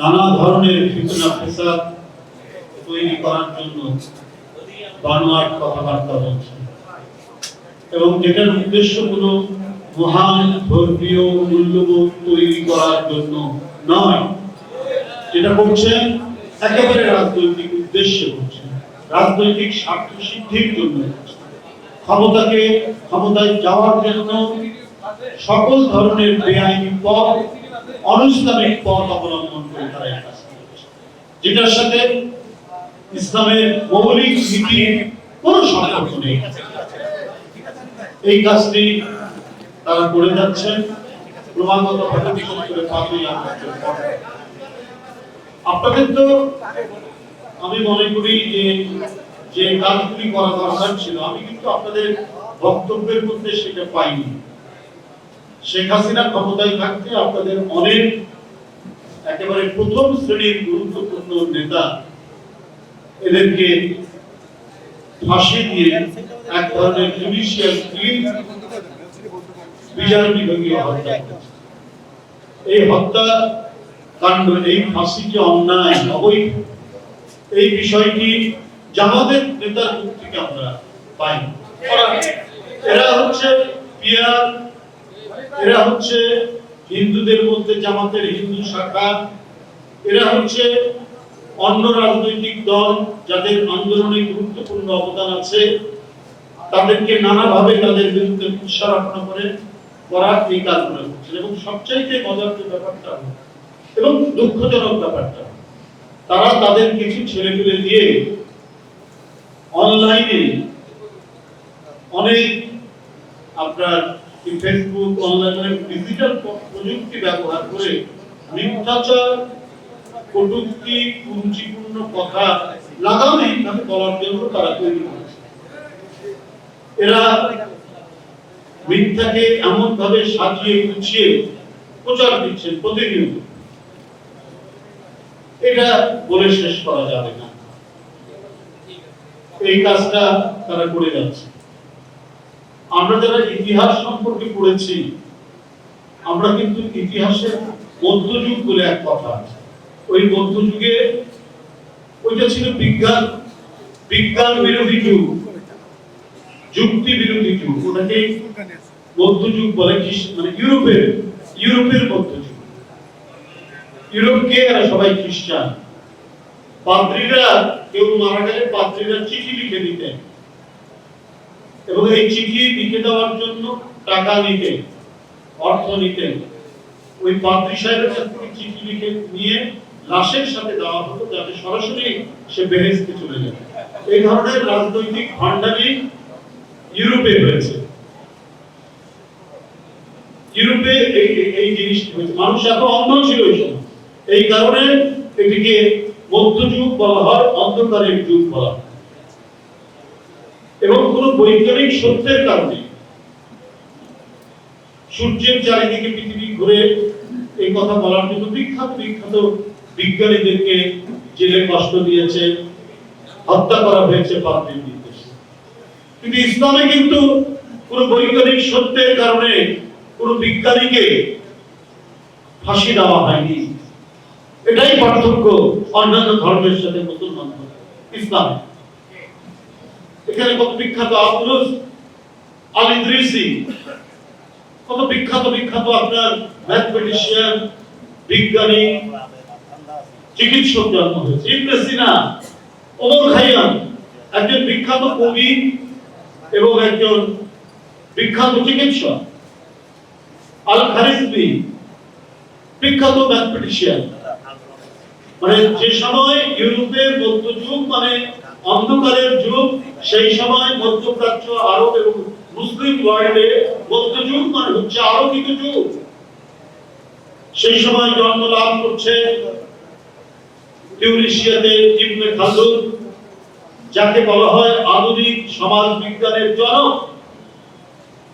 নানা ধরনের ফিতনা ফেসাদ তৈরি করার জন্য বানোয়াট কথাবার্তা বলছে। এবং যেটার উদ্দেশ্য কোনো মহান ধর্মীয় মূল্যবোধ তৈরি করার জন্য নয়। যেটা করছেন একেবারে রাজনৈতিক উদ্দেশ্যে করছেন। রাজনৈতিক স্বার্থ সিদ্ধির জন্য ক্ষমতাকে, ক্ষমতায় যাওয়ার জন্য সকল ধরনের বেআইনি পথ পথ অবলম্বন করে তারা যেটার সাথে ইসলামের মৌলিক কোনো সম্পর্ক নেই। এই কাজটি তারা করে যাচ্ছেন ক্রমাগত আপনাদের তো আমি মনে করি যে যে কাজগুলি করা দরকার ছিল, আমি কিন্তু আপনাদের বক্তব্যের মধ্যে সেটা পাইনি। শেখ হাসিনা ক্ষমতায় থাকতে আপনাদের অনেক একেবারে প্রথম শ্রেণির গুরুত্বপূর্ণ নেতা এদেরকে ফাঁসি দিয়ে এক ধরনের জুডিশিয়াল ক্লিন বিচার বিভাগীয় হত্যা এই হত্যা কাণ্ড, এই ফাঁসি যে অন্যায়, অবৈধ, এই বিষয়টি জামাতের নেতার মুখ থেকে আমরা পাই এরা হচ্ছে পিয়ার এরা হচ্ছে হিন্দুদের মধ্যে জামাতের হিন্দু শাখা। এরা হচ্ছে অন্য রাজনৈতিক দল যাদের আন্দোলনে গুরুত্বপূর্ণ অবদান আছে। তাদেরকে নানাভাবে তাদের বিরুদ্ধে কুৎসারোপণ করে করা এই কাজগুলো করছে এবং সবচাইতে মজার যে ব্যাপারটা, এবং দুঃখজনক ব্যাপারটা, তারা তাদের কিছু ছেলে পেলে দিয়ে অনলাইনে অনেক আপনার এই ফেসবুক ডিজিটাল প্রযুক্তি ব্যবহার করে মিথ্যাচার, কটূক্তি কুরুচিপূর্ণ কথা বলার জন্য তারা তৈরি এরা মিথ্যাকে এমন ভাবে সাজিয়ে গুছিয়ে প্রচার দিচ্ছেন প্রতিনিয়ত। এটা বলে শেষ করা যাবে না। এই কাজটা তারা করে যাচ্ছে। আমরা যারা ইতিহাস সম্পর্কে পড়েছি, আমরা কিন্তু ইতিহাসের মধ্যযুগ বলে এক কথা ওই মধ্যযুগে ওইটা ছিল বিজ্ঞান বিজ্ঞান বিরোধী যুগ, যুক্তি বিরোধী যুগ। ওটাকে মধ্যযুগ বলে মানে ইউরোপের ইউরোপের মধ্যযুগ। ইউরোপকে এরা সবাই খ্রিস্টান? পাদ্রীরা, কেউ মারা গেলে পাদ্রীরা চিঠি লিখে দিতেন। এবং এই চিঠি লিখে দেওয়ার জন্য টাকা নিতেন, অর্থ নিতেন। ওই পাদ্রী সাহেবের কাছ থেকে চিঠি লিখে নিয়ে লাশের সাথে দেওয়া হতো যাতে সরাসরি সে বেহেস্তে চলে যায়। এই ধরনের রাজনৈতিক ভান্ডারি ইউরোপে হয়েছে ইউরোপে এই, এই- জিনিসটি হয়েছে। মানুষ এত অন্ধ ছিল এই সময়। এই কারণে এটিকে মধ্যযুগ বলা হয় অন্ধকারের যুগ বলা হয়। এবং কোন বৈজ্ঞানিক সত্যের কারণে সূর্যের চারিদিকে পৃথিবী ঘুরে এই কথা বলার জন্য বিখ্যাত বিখ্যাত বিজ্ঞানীদেরকে জেলে কষ্ট দিয়েছে, হত্যা করা হয়েছে পাত্রের নির্দেশে। কিন্তু ইসলামে কিন্তু কোন বৈজ্ঞানিক সত্যের কারণে কোন বিজ্ঞানীকে ফাঁসি দেওয়া হয়নি। এটাই পার্থক্য অন্যান্য ধর্মের সাথে মুসলমান ইসলামে এখানে কত বিখ্যাত আব্দুল আল ইদ্রিসি, কত বিখ্যাত বিখ্যাত আপনার ম্যাথমেটিশিয়ান বিজ্ঞানী, চিকিৎসক জন্ম হয়েছে। ইবনে সিনা, ওমর খাইয়াম, একজন বিখ্যাত কবি এবং একজন বিখ্যাত চিকিৎসক। আল খারিজবি বিখ্যাত ম্যাথমেটিশিয়ান মানে যে সময় ইউরোপের মধ্যযুগ মানে অন্ধকারের যুগ, সেই সময় মধ্যপ্রাচ্য, আরব এবং মুসলিম ওয়ার্ল্ডে মধ্যযুগ মানে হচ্ছে আরবিক যুগ। সেই সময় জন্ম লাভ করছে টিউনিশিয়াতে ইবনে খালদুন, যাকে বলা হয় আধুনিক সমাজ বিজ্ঞানের জনক।